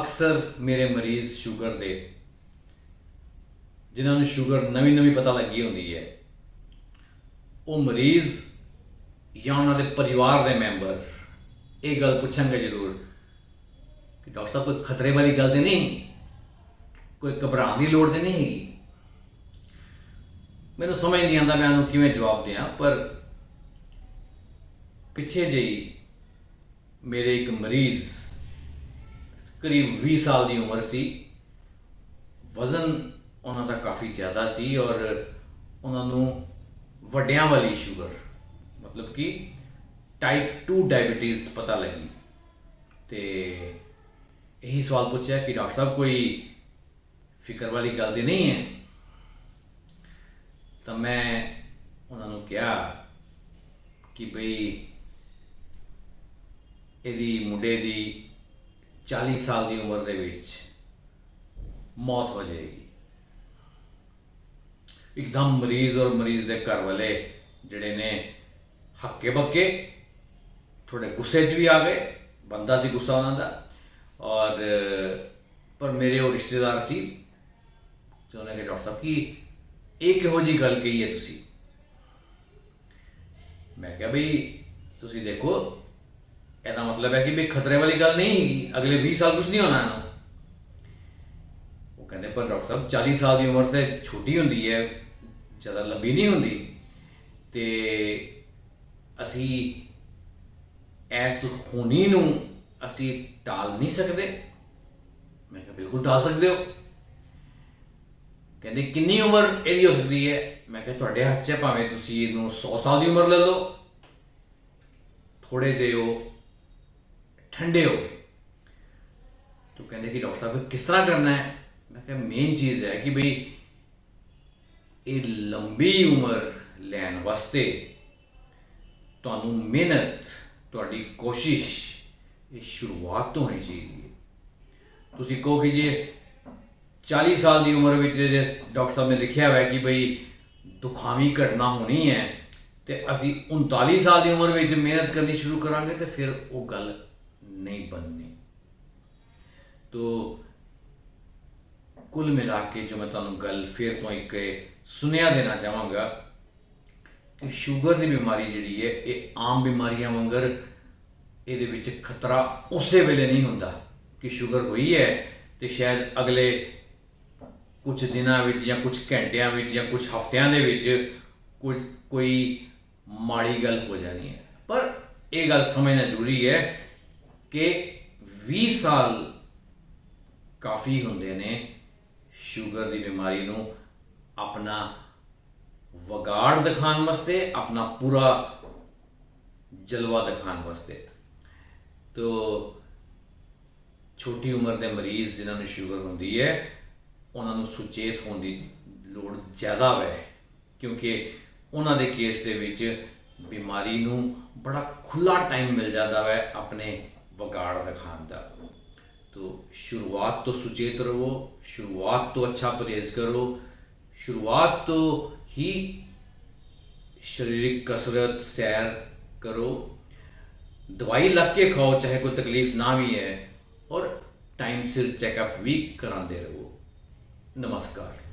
ਅਕਸਰ ਮੇਰੇ ਮਰੀਜ਼ ਸ਼ੂਗਰ ਦੇ, ਜਿਨ੍ਹਾਂ ਨੂੰ ਸ਼ੂਗਰ ਨਵੀਂ ਨਵੀਂ ਪਤਾ ਲੱਗੀ ਹੁੰਦੀ ਹੈ, ਉਹ ਮਰੀਜ਼ ਜਾਂ ਉਹਨਾਂ ਦੇ ਪਰਿਵਾਰ ਦੇ ਮੈਂਬਰ, ਇਹ ਗੱਲ ਪੁੱਛਣਗੇ ਜ਼ਰੂਰ ਕਿ ਡਾਕਟਰ ਸਾਹਿਬ, ਕੋਈ ਖਤਰੇ ਵਾਲੀ ਗੱਲ ਤੇ ਨਹੀਂ? ਕੋਈ ਘਬਰਾਉਣ ਦੀ ਲੋੜ ਤੇ ਨਹੀਂ? ਹੈਗੀ ਮੈਨੂੰ ਸਮਝ ਨਹੀਂ ਆਉਂਦਾ ਮੈਂ ਉਹਨੂੰ ਕਿਵੇਂ ਜਵਾਬ ਦਿਆਂ, ਪਰ ਪਿੱਛੇ ਜਿਹੀ ਮੇਰੇ ਇੱਕ ਮਰੀਜ਼ ਕਰੀਬ 20 ਸਾਲ ਦੀ ਉਮਰ ਸੀ। ਵਜ਼ਨ ਉਹਨਾਂ ਦਾ ਕਾਫੀ ਜ਼ਿਆਦਾ ਸੀ ਔਰ ਉਹਨਾਂ ਨੂੰ ਵੱਡਿਆਂ ਵਾਲੀ ਸ਼ੂਗਰ, ਮਤਲਬ ਕਿ ਟਾਈਪ 2 ਡਾਇਬੀਟੀਜ਼ ਪਤਾ ਲੱਗੀ। ਤੇ ਇਹੀ ਸਵਾਲ ਪੁੱਛਿਆ ਕਿ ਡਾਕਟਰ ਸਾਹਿਬ, ਕੋਈ ਫਿਕਰ ਵਾਲੀ ਗੱਲ ਤੇ ਨਹੀਂ ਹੈ? ਤਾਂ ਮੈਂ ਉਹਨਾਂ ਨੂੰ ਕਿਹਾ ਕਿ ਬਈ ਇਹਦੀ ਮੁੰਡੇ ਦੀ 40 ਸਾਲ ਦੀ ਉਮਰ ਦੇ ਵਿੱਚ ਮੌਤ ਹੋ ਜਾਏਗੀ। ਇੱਕਦਮ ਮਰੀਜ਼ ਔਰ ਮਰੀਜ਼ ਦੇ ਘਰ ਵਾਲੇ ਜਿਹੜੇ ਨੇ ਹੱਕੇ ਬੱਕੇ ਥੋੜੇ ਗੁੱਸੇ 'ਚ ਵੀ ਆ ਗਏ, ਬੰਦਾ ਸੀ ਗੁੱਸਾ ਉਹਨਾਂ ਦਾ। ਔਰ, ਪਰ ਮੇਰੇ ਉਹ ਰਿਸ਼ਤੇਦਾਰ ਸੀ, ਤੇ ਉਹਨੇ ਕਿਹਾ, ਡਾਕਟਰ ਸਾਹਿਬ, ਕਿ ਇਹ ਕਿਹੋ ਜੀ ਗੱਲ ਕਹੀ ਹੈ ਤੁਸੀਂ? ਮੈਂ ਕਿਹਾ, ਬਈ, ਤੁਸੀਂ ਦੇਖੋ ਇਹਦਾ ਮਤਲਬ ਹੈ ਕਿ ਵੀ ਖਤਰੇ ਵਾਲੀ ਗੱਲ ਨਹੀਂ ਹੈਗੀ, ਅਗਲੇ 20 ਸਾਲ ਕੁਝ ਨਹੀਂ ਹੋਣਾ ਇਹਨੂੰ। ਉਹ ਕਹਿੰਦੇ, ਪਰ ਡਾਕਟਰ ਸਾਹਿਬ 40 ਸਾਲ ਦੀ ਉਮਰ ਤੇ ਛੋਟੀ ਹੁੰਦੀ ਹੈ, ਜ਼ਿਆਦਾ ਲੰਬੀ ਨਹੀਂ ਹੁੰਦੀ। ਤੇ ਅਸੀਂ ਐਸ ਖੂਨੀ ਨੂੰ ਅਸੀਂ ਟਾਲ ਨਹੀਂ ਸਕਦੇ। ਮੈਂ ਕਿਹਾ, ਬਿਲਕੁਲ ਟਾਲ ਸਕਦੇ ਹੋ। ਕਹਿੰਦੇ, ਕਿੰਨੀ ਉਮਰ ਇਹਦੀ ਹੋ ਸਕਦੀ ਹੈ? ਮੈਂ ਕਿਹਾ, ਤੁਹਾਡੇ ਹੱਥ 'ਚ ਭਾਵੇਂ ਤੁਸੀਂ ਇਹਨੂੰ 100 ਸਾਲ ਦੀ ਉਮਰ ਲੈ ਲਓ। ਥੋੜੇ ਜਿਹੇ ਉਹ ਠੰਡੇ ਹੋ ਤੂੰ ਕਹਿੰਦੇ ਕਿ ਡਾਕਟਰ ਸਾਹਿਬ ਕਿਸ ਤਰ੍ਹਾਂ ਕਰਨਾ ਹੈ? ਮੈਂ ਕਿਹਾ ਮੇਨ ਚੀਜ਼ ਹੈ ਕਿ ਬਈ ਇਹ ਲੰਬੀ ਉਮਰ ਲੈਣ ਵਾਸਤੇ ਤੁਹਾਨੂੰ ਮਿਹਨਤ, ਤੁਹਾਡੀ ਕੋਸ਼ਿਸ਼, ਇਹ ਸ਼ੁਰੂਆਤ ਤੋਂ ਹੋਣੀ ਚਾਹੀਦੀ ਹੈ। ਤੁਸੀਂ ਕਹੋ ਕਿ ਜੇ 40 ਸਾਲ ਦੀ ਉਮਰ ਵਿੱਚ ਜੇ ਡਾਕਟਰ ਸਾਹਿਬ ਨੇ ਲਿਖਿਆ ਹੋਇਆ ਕਿ ਬਈ ਦੁਖਾਵੀ ਘਟਨਾ ਹੋਣੀ ਹੈ ਤੇ ਅਸੀਂ 39 ਸਾਲ ਦੀ ਉਮਰ ਵਿੱਚ ਮਿਹਨਤ ਕਰਨੀ ਸ਼ੁਰੂ ਕਰਾਂਗੇ ਤੇ ਫਿਰ ਉਹ ਗੱਲ ਨਹੀਂ ਬਣਨੀ। ਤੋ ਕੁੱਲ ਮਿਲਾ ਕੇ ਜੋ ਮੈਂ ਤੁਹਾਨੂੰ ਗੱਲ ਫਿਰ ਤੋਂ ਇੱਕ ਸੁਨੇਹਾ ਦੇਣਾ ਚਾਹਾਂਗਾ ਕਿ ਸ਼ੂਗਰ ਦੀ ਬਿਮਾਰੀ ਜਿਹੜੀ ਹੈ, ਇਹ ਆਮ ਬਿਮਾਰੀਆਂ ਵਾਂਗਰ ਇਹਦੇ ਵਿੱਚ ਖਤਰਾ ਉਸੇ ਵੇਲੇ ਨਹੀਂ ਹੁੰਦਾ ਕਿ ਸ਼ੂਗਰ ਹੋਈ ਹੈ ਤੇ ਸ਼ਾਇਦ ਅਗਲੇ ਕੁਝ ਦਿਨਾਂ ਵਿੱਚ ਜਾਂ ਕੁਝ ਘੰਟਿਆਂ ਵਿੱਚ ਜਾਂ ਕੁਝ ਹਫ਼ਤਿਆਂ ਦੇ ਵਿੱਚ ਕੋਈ ਕੋਈ ਮਾੜੀ ਗੱਲ ਹੋ ਜਾਣੀ ਹੈ। ਪਰ ਇਹ ਗੱਲ ਸਮਝਣਾ ਜ਼ਰੂਰੀ ਹੈ ਕਿ 20 ਸਾਲ ਕਾਫੀ ਹੁੰਦੇ ਨੇ ਸ਼ੂਗਰ ਦੀ ਬਿਮਾਰੀ ਨੂੰ ਆਪਣਾ ਵਗਾੜ ਦਿਖਾਉਣ ਵਾਸਤੇ, ਆਪਣਾ ਪੂਰਾ ਜਲਵਾ ਦਿਖਾਉਣ ਵਾਸਤੇ। ਤੋ ਛੋਟੀ ਉਮਰ ਦੇ ਮਰੀਜ਼ ਜਿਨ੍ਹਾਂ ਨੂੰ ਸ਼ੂਗਰ ਹੁੰਦੀ ਹੈ, ਉਹਨਾਂ ਨੂੰ ਸੁਚੇਤ ਹੋਣ ਦੀ ਲੋੜ ਜ਼ਿਆਦਾ ਹੈ ਕਿਉਂਕਿ ਉਹਨਾਂ ਦੇ ਕੇਸ ਦੇ ਵਿੱਚ ਬਿਮਾਰੀ ਨੂੰ ਬੜਾ ਖੁੱਲਾ ਟਾਈਮ ਮਿਲ ਜਾਂਦਾ ਹੈ ਆਪਣੇ वगाड़ रखा तो शुरुआत तो सुचेत रहो, शुरुआत तो अच्छा परहेज करो, शुरुआत तो ही शारीरिक कसरत सैर करो। दवाई लग के खाओ, चाहे कोई तकलीफ़ ना भी है, और टाइम सिर चेकअप भी कराते रहो। नमस्कार।